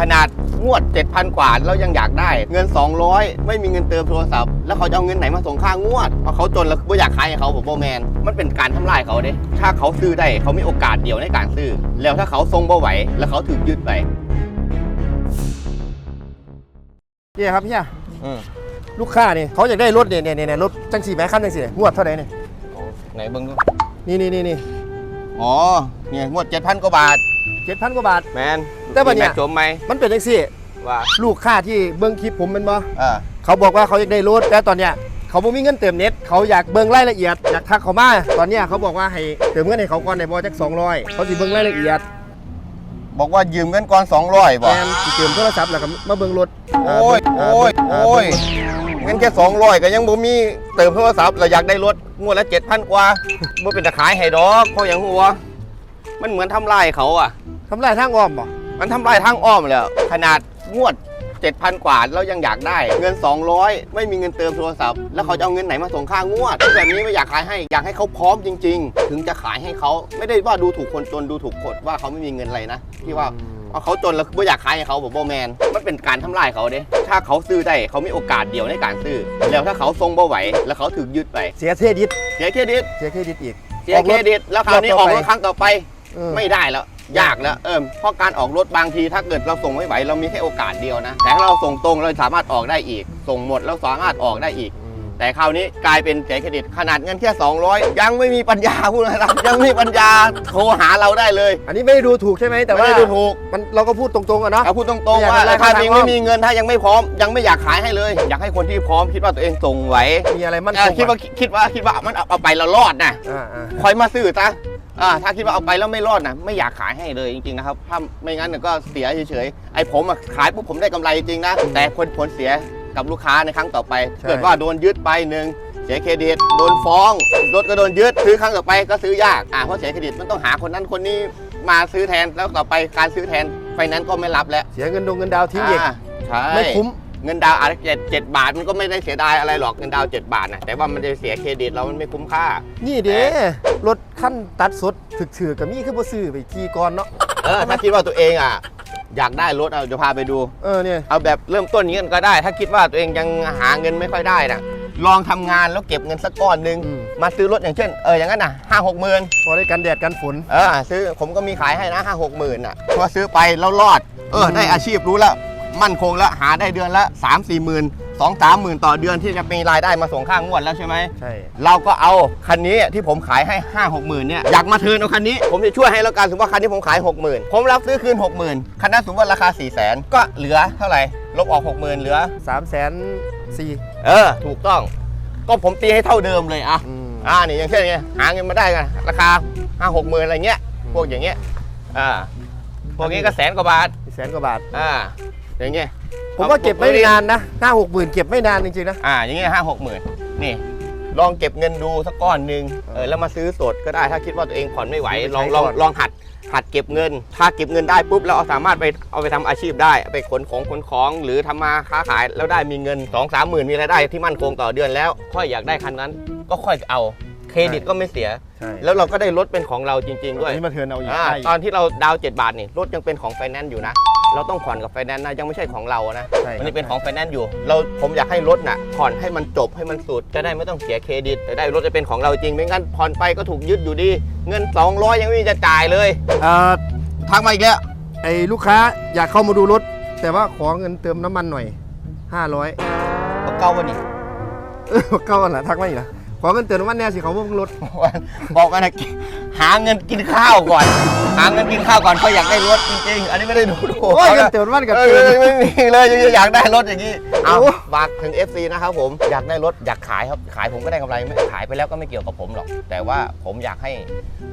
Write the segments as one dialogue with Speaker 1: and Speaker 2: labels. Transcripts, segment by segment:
Speaker 1: ขนาดงวด 7,000 กว่าแล้วยังอยากได้ เงิน 200 ไม่มีเงินเติมโทรศัพท์แล้วเขาจะเอาเงินไหนมาส่งค่างวดเพราะเขาจนแล้วไม่อยากขายให้เขาผมโบแมนมันเป็นการทำลายเขาเด้ถ้าเขาซื้อได้เขามีโอกาสเดียวในการซื้อ แล้วถ้าเขาทรงบ่ไหวแล้วเขาถูกยึดไป
Speaker 2: เนี่ยครับเนี่ย
Speaker 1: อืม
Speaker 2: ลูกค้านี่เขาอยากได้รถเนี่ยเนี่ยเนี่ยรถจังสีแม่ขั้นจังสีเนี่ยงวดเท่าไหร่เนี่ย
Speaker 1: ไหนเบิ้งดู
Speaker 2: นี่นี่นี่นี่
Speaker 1: อ๋อเนี่ยงวด 7,000 กว่าบาท
Speaker 2: เจ็ดพันกว่าบาท
Speaker 1: แมน
Speaker 2: แต่บัดเนี่ย
Speaker 1: มีแมทโจมไหม
Speaker 2: มันเป็นจังสี
Speaker 1: ว่า
Speaker 2: ลูกค้าที่เบิ้งคลิปผมเป็นบ่
Speaker 1: อ่า
Speaker 2: เขาบอกว่าเขาอยากได้รถแต่ตอนเนี้ยเขาบ่มีเงินเติมเน็ตเขาอยากเบิ้งรายละเอียดอยากทักเขามาตอนเนี้ยเขาบอกว่าให้เติมเงินให้เขาก่อนในบอจัก200เขาสิเบิ้งรายละเอียด
Speaker 1: บอกว่ายืมเงินก่อน200บ่
Speaker 2: แทนสิเติมโทรศัพท์แล้วก็มาเบิ้งรถ
Speaker 1: โอ้ยาโอ้ย
Speaker 2: เบิ่ง
Speaker 1: โอ้ย
Speaker 2: เบิ่ง
Speaker 1: เงินแค่200ก็ยังบ่มีเติมโทรศัพท์เราอยากได้รถงวดละ7,000กว่าบ่เป็นตะขายให้ดอกเพราะอย่างหัวมันเหมือนทำลายเขาอะ
Speaker 2: ทำลายทางอ้อมบ่
Speaker 1: มันทำลายทางอ้อมแล้วขนาดงวด 7,000 กว่าแล้วยังอยากได้ เงิน 200 ไม่มีเงินเติมโทรศัพท์ แล้วเขาจะเอาเงินไหนมาส่งค่างวดแบบนี้ไม่อยากขายให้อยากให้เขาพร้อมจริง ๆ ถึงจะขายให้เขาไม่ได้ว่าดูถูกคนจนดูถูกคนว่าเขาไม่มีเงินอะไรนะที่ว่าเอาเขาจนแล้วไม่อยากขายให้เขาผมโบแมน มันเป็นการทำลายเขาเด้ถ้าเขาซื้อได้เขามีโอกาสเดียวในการซื้อ แล้วถ้าเขาทรงบ่ไหวแล้วเขาถูกยึดไป
Speaker 2: เสียเครดิต
Speaker 1: เสียเครดิต
Speaker 2: เสียเครดิตอีก
Speaker 1: เสียเครดิตแล้วคราวนี้อ
Speaker 2: ร
Speaker 1: อ
Speaker 2: อกบต่อไป
Speaker 1: รถครั้งต่อไป
Speaker 2: เออ
Speaker 1: ไม่ได้แล้ว ยากแล้วเออเพราะการออกรถบางทีถ้าเกิดเราส่งไม่ไหวเรามีแค่โอกาสเดียวนะ แต่ถ้าเราส่งตรงเราสามารถออกได้อีก ส่งหมดเราสามารถออกได้อีก แต่คราวนี้กลายเป็นเสียเครดิตขนาดเงินแค่ 200 ยังไม่มีปัญญาพูดนะครับยังไม่มีปัญญาโทรหาเราได้เลย
Speaker 2: อันนี้ไม่ได้ดูถูกใช่ไหมแต่ว่า
Speaker 1: ไม่ได้ดูถูก
Speaker 2: มันเราก็พูดตรงๆอะเนาะ
Speaker 1: เอาพูดตรง
Speaker 2: ไม่
Speaker 1: ๆ
Speaker 2: อยาก
Speaker 1: ว่า
Speaker 2: ได้
Speaker 1: ถ้า
Speaker 2: ทาง
Speaker 1: ยัง
Speaker 2: อ้อ
Speaker 1: ไม่
Speaker 2: ม
Speaker 1: มีเงินถ้ายังไม่พร้อม ยังไม่อยากขายให้เลย อยากให้คนที่พร้อมคิดว่าตัวเองส่งไหว
Speaker 2: มีอะไรมั่น
Speaker 1: เอ
Speaker 2: ค
Speaker 1: องคิดว่าคิดว่าคิดว่ามันเอาเอาไปแล้วรอดนะ
Speaker 2: อ่าอ่า
Speaker 1: คอยมาซื้อซะ อ่าถ้าคิดว่าเอาไปแล้วไม่รอดนะไม่อยากขายให้เลยจริงๆนะครับถ้าไม่งั้นเนี่ยก็เสียเฉยๆไอ้ผมอะขายปุ๊บผมได้กำไรจริงนะแต่ผลผลเสียกับลูกค้าในครั้งต่อไปเกิดว่าโดนยึดไปหนึ่งเสียเครดิตโดนฟ้องรถก็โดนยึดซื้อครั้งต่อไปก็ซื้อยากอ่าเพราะเสียเครดิตมันต้องหาคนนั้นคนนี้มาซื้อแทนแล้วต่อไปการซื้อแทนไฟแนนซ์ก็ไม่รับแล้ว
Speaker 2: เสียเงินดงเงินดาวทิ้งอีก
Speaker 1: อ่าใช่
Speaker 2: ไม่คุ้ม
Speaker 1: เงินดาวอาจจะเจ็ดเจ็ดบาทมันก็ไม่ได้เสียดายอะไรหรอกเงินดาวเจ็ดบาทนะแต่ว่ามันจะเสียเครดิตเรามันไม่คุ้มค่า
Speaker 2: นี่เด้รถขั้นตัดสดถึกถือกับมีคือบ่ซื้อไปขี่ก่อนเนาะ
Speaker 1: เออถ้าคิดว่าตัวเองอะอยากได้รถเอาเดี๋ยวพาไปดู
Speaker 2: เออเนี่ย
Speaker 1: เอาแบบเริ่มต้นอย่างนี้ก็ได้ ถ้าคิดว่าตัวเองยังหาเงินไม่ค่อยได้นะลองทำงานแล้วเก็บเงินสักก้อนหนึ่ง
Speaker 2: อืม
Speaker 1: มาซื้อรถอย่างเช่นเอออย่างนั้นนะห้าหกหมื่น
Speaker 2: พอได้กันแดดกันฝน
Speaker 1: เออซื้อผมก็มีขายให้นะห้าหกหมื่นอะพอซื้อไปแล้วรอด เออได้อาชีพรู้แล้ว มั่นคงแล้วหาได้เดือนละสามสี่หมื่นสองสามหมื่นต่อเดือนที่จะมีรายได้มาส่งค่างวดแล้วใช่ไหม
Speaker 2: ใช่
Speaker 1: เราก็เอาคันนี้ที่ผมขายให้ 5 6หมื่นเนี่ยอยากมาเทิร์นเอาคันนี้ผมจะช่วยให้แล้วกันสมมติว่าคันที่ผมขาย 6 0,000 ผมรับซื้อคืน 6 0,000 คันนั้นสมมติว่าราคา 4 0 0 0 0 0 ก็เหลือเท่าไหร่ลบออก 6 0,000 เหลือ
Speaker 2: สามแสนสี่
Speaker 1: เออ ถูกต้อง ก็ผมตีให้เท่าเดิมเลยอะ
Speaker 2: อืม
Speaker 1: อ่านี่อย่างเช่นไงหาเงินมาได้กันราคา5 6หมื่นอะไรเงี้ยพวกอย่างเงี้ยอ่าพวกนี้ก็แสนกว่าบาท
Speaker 2: แสนกว่าบาท
Speaker 1: อ่า อย่างเงี้ย
Speaker 2: ผมว่าเก็บไม่นานนะห้าหกหมื่นเก็บไม่นานจริงๆนะ
Speaker 1: อ่าอย่างเงี้ยห้าหกหมื่นนี่ ลองเก็บเงินดูสักก้อนหนึ่งเออแล้วมาซื้อสดก็ได้ถ้าคิดว่าตัวเองผ่อนไม่ไหว
Speaker 2: ไม่ใช่
Speaker 1: ลองลอง
Speaker 2: ก่อน
Speaker 1: ลองหัดหัดเก็บเงิน ถ้าเก็บเงินได้ปุ๊บแล้วเอาสามารถไปเอาไปทำอาชีพได้เอาไปขนของขนของหรือทำมาค้าขายแล้วได้มีเงิน2องสามหมื่นมีรายได้ที่มั่นคงต่อเดือนแล้ว ค่อยอยากได้คันนั้น ก็ค่อยเอาเครดิตก็ไม่เสีย
Speaker 2: ใช่
Speaker 1: แล้วเราก็ได้รถเป็นของเราจริง ๆ ด้วย
Speaker 2: อันนี้มาเทิร์นเอาอีก
Speaker 1: อ่า
Speaker 2: ได้อีก
Speaker 1: ตอนที่เราดาวน์7บาทนี่รถยังเป็นของไฟแนนซ์อยู่นะ เราต้องผ่อนกับไฟแนนซ์นะยังไม่ใช่ของเรานะ
Speaker 2: ใช่ครับ
Speaker 1: มันยังเป็นของไฟแนนซ์อยู่ เราผมอยากให้รถน่ะผ่อนให้มันจบให้มันสุดจะได้ไม่ต้องเสียเครดิตจะได้รถจะเป็นของเราจริงไม่งั้นผ่อนไปก็ถูกยึดอยู่ดี เงิน 200 ยังไม่มีจะจ่ายเลย
Speaker 2: เอ่อ
Speaker 1: ทักมาอีกแล้ว
Speaker 2: ไอ้ลูกค้าอยากเข้ามาดูรถ แต่ว่าขอเงินเติมน้ำมันหน่อยห้าร้อย
Speaker 1: บอกเก้าวันนี้
Speaker 2: เออเก้าอันละทักมาอีกนะขอเงินเติมน้ำมันแน่สิเขาเพิ่งรถ
Speaker 1: บอกกันนะหาเงินกินข้าวก่อน หาเงินกินข้าวก่อนเขาอยากได้รถจริงๆ อันนี้ไม่ได้ดูถูก
Speaker 2: โอ้ยเงินเติมน้ำมันกับ
Speaker 1: เอ
Speaker 2: เติม
Speaker 1: อไม่มีเลยอยากได้รถอย่างนี้เอา
Speaker 2: โอ้
Speaker 1: ฝากถึง FC นะครับผมอยากได้รถอยากขายครับขายผมก็ได้กำไรไม่ขายไปแล้วก็ไม่เกี่ยวกับผมหรอก แต่ว่าผมอยากให้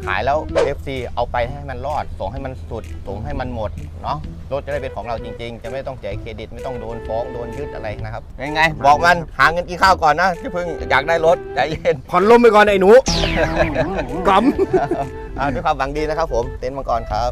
Speaker 1: ขายแล้ว FC เอาไปให้มันรอดส่งให้มันสุดส่งให้มันหมดเนาะรถจะได้เป็นของเราจริง ๆ จะไม่ต้องเสียเครดิตไม่ต้องโดนฟ้องโดนยึดอะไรนะครับยังไง บอกมันหาเงินกินข้าวก่อนนะที่เพิ่งอยากได้รถใจเย็น
Speaker 2: ผ่อนลมไปก่อนไอ้หนูกำ
Speaker 1: อ่าด้วยความหวังดีนะครับผมเต็นท์มังกรครับ